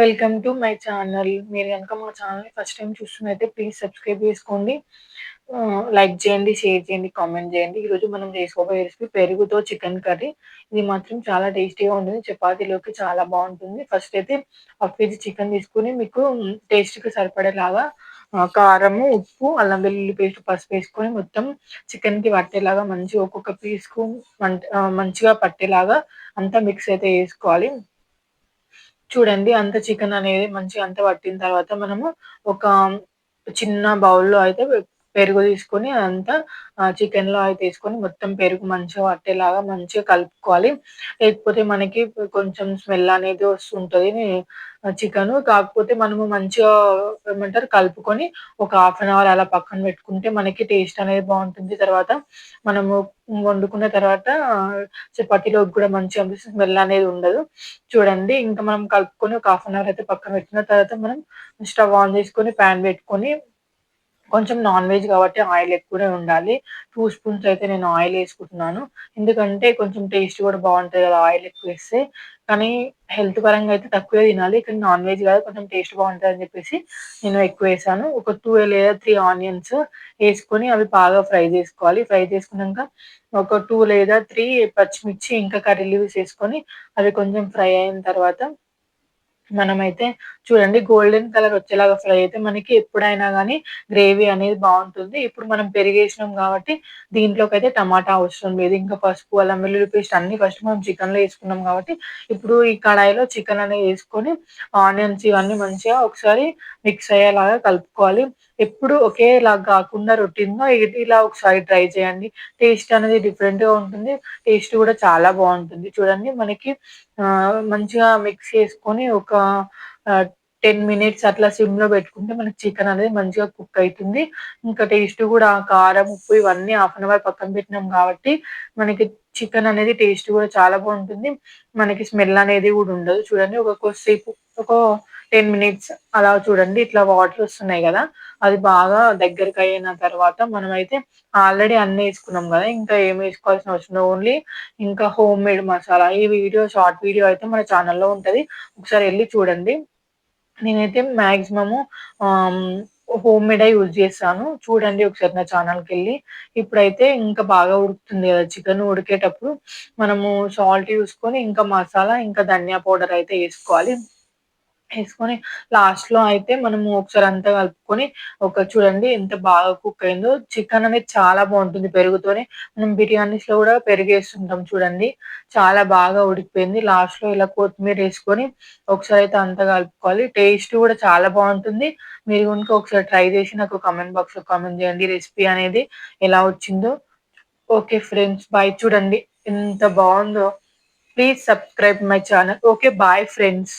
Welcome to my channel మీరు కనుక మా ఛానల్ని ఫస్ట్ టైం చూస్తున్నైతే ప్లీజ్ సబ్స్క్రైబ్ చేసుకోండి. లైక్ చేయండి షేర్ చేయండి కామెంట్ చేయండి. ఈరోజు మనం చేసుకోబోయే రెసిపీ పెరుగుతో చికెన్ కర్రీ ఇది మాత్రం చాలా టేస్టీగా ఉంటుంది. చపాతీలోకి చాలా బాగుంటుంది. ఫస్ట్ అయితే హాఫ్ కేజీ చికెన్ తీసుకుని మీకు టేస్ట్కి సరిపడేలాగా కారము ఉప్పు అల్లం వెల్లుల్లి పేస్ట్ పసుపు వేసుకొని మొత్తం చికెన్కి పట్టేలాగా మంచిగా ఒక్కొక్క పీస్కు మంచిగా పట్టేలాగా అంతా మిక్స్ అయితే వేసుకోవాలి చూడండి అంత చికెన్ అనేది మంచిగా అంత పట్టిన తర్వాత మనము ఒక చిన్న బౌల్లో అయితే పెరుగు తీసుకొని అంతా చికెన్లో అయితే తీసుకొని మొత్తం పెరుగు మంచిగా పట్టేలాగా మంచిగా కలుపుకోవాలి. లేకపోతే మనకి కొంచెం స్మెల్ అనేది వస్తుంటుంది చికెన్ కాకపోతే మనము మంచిగా ఏమంటారు కలుపుకొని ఒక హాఫ్ అన్ అవర్ అలా పక్కన పెట్టుకుంటే మనకి టేస్ట్ అనేది బాగుంటుంది. తర్వాత మనము వండుకున్న తర్వాత చపాతీలో కూడా మంచిగా అనిపిస్తుంది స్మెల్ అనేది ఉండదు. చూడండి ఇంకా మనం కలుపుకొని ఒక హాఫ్ అన్ అవర్ అయితే పక్కన పెట్టిన తర్వాత మనం స్టవ్ ఆన్ చేసుకొని ప్యాన్ పెట్టుకొని కొంచెం నాన్ వెజ్ కాబట్టి ఆయిల్ ఎక్కువనే ఉండాలి. టూ స్పూన్స్ అయితే నేను ఆయిల్ వేసుకుంటున్నాను. ఎందుకంటే కొంచెం టేస్ట్ కూడా బాగుంటుంది కదా ఆయిల్ ఎక్కువ వేస్తే. కానీ హెల్త్ పరంగా అయితే తక్కువే తినాలి. కానీ నాన్ వెజ్ కాదు కొంచెం టేస్ట్ బాగుంటుంది అని చెప్పేసి నేను ఎక్కువ వేసాను. ఒక టూ లేదా త్రీ ఆనియన్స్ వేసుకొని అవి బాగా ఫ్రై చేసుకోవాలి. ఫ్రై చేసుకున్నాక ఒక టూ లేదా త్రీ పచ్చిమిర్చి ఇంకా కర్రీ లీవ్స్ వేసుకొని అవి కొంచెం ఫ్రై అయిన తర్వాత మనమైతే చూడండి గోల్డెన్ కలర్ వచ్చేలాగా ఫ్రై అయితే మనకి ఎప్పుడైనా కానీ గ్రేవీ అనేది బాగుంటుంది. ఇప్పుడు మనం పెరిగేసినాం కాబట్టి దీంట్లోకి అయితే టమాటా అవసరం లేదు. ఇంకా పసుపు అల్లం వెల్లుల్లి పేస్ట్ అన్ని ఫస్ట్ మనం చికెన్లో వేసుకున్నాం కాబట్టి ఇప్పుడు ఈ కడాయిలో చికెన్ అనేది వేసుకొని ఆనియన్స్ ఇవన్నీ మంచిగా ఒకసారి మిక్స్ అయ్యేలాగా కలుపుకోవాలి. ఎప్పుడు ఒకేలాగా కాకుండా రొటీన్గా ఇలా ఒకసారి ట్రై చేయండి. టేస్ట్ అనేది డిఫరెంట్గా ఉంటుంది. టేస్ట్ కూడా చాలా బాగుంటుంది. చూడండి మనకి మంచిగా మిక్స్ చేసుకొని ఒక టెన్ మినిట్స్ అట్లా సిమ్లో పెట్టుకుంటే మనకి చికెన్ అనేది మంచిగా కుక్ అవుతుంది ఇంకా టేస్ట్ కూడా కారం ఉప్పు ఇవన్నీ హాఫ్ అన్ అవర్ పక్కన పెట్టినాం కాబట్టి మనకి చికెన్ అనేది టేస్ట్ కూడా చాలా బాగుంటుంది. మనకి స్మెల్ అనేది కూడా ఉండదు. చూడండి ఒక కొద్దిసేపు ఒక టెన్ మినిట్స్ అలా చూడండి ఇట్లా వాటర్ వస్తున్నాయి కదా. అది బాగా దగ్గరికి అయిన తర్వాత మనమైతే ఆల్రెడీ అన్నీ వేసుకున్నాం కదా. ఇంకా ఏం వేసుకోవాల్సిన అవసరం ఓన్లీ ఇంకా హోమ్ మేడ్ మసాలా ఈ వీడియో షార్ట్ వీడియో అయితే మన ఛానల్లో ఉంటుంది. ఒకసారి వెళ్ళి చూడండి. నేనైతే మ్యాక్సిమము హోమ్ మేడ్ యూజ్ చేస్తాను. చూడండి ఒకసారి నా ఛానల్కి వెళ్ళి. ఇప్పుడైతే ఇంకా బాగా ఉడుకుతుంది కదా. చికెన్ ఉడికేటప్పుడు మనము సాల్ట్ చూసుకొని ఇంకా మసాలా ఇంకా ధనియా పౌడర్ అయితే వేసుకోవాలి. వేసుకొని లాస్ట్‌లో అయితే మనము ఒకసారి అంతా కలుపుకొని ఒక చూడండి ఎంత బాగా కుక్ అయిందో. చికెన్ అనేది చాలా బాగుంటుంది పెరుగుతోనే. మనం బిర్యానీస్‌లో కూడా పెరుగేస్తుంటాం చూడండి. చాలా బాగా ఉడికిపోయింది. లాస్ట్‌లో ఇలా కొత్తిమీర వేసుకొని ఒకసారి అయితే అంతా కలుపుకోవాలి. టేస్ట్ కూడా చాలా బాగుంటుంది. మీరు కనుక ఒకసారి ట్రై చేసి నాకు కామెంట్ బాక్స్‌లో కామెంట్ చేయండి. రెసిపీ అనేది ఎలా వచ్చిందో. Okay friends. బాయ్. చూడండి ఎంత బాగుందో. Please subscribe my channel. Okay. Bye friends.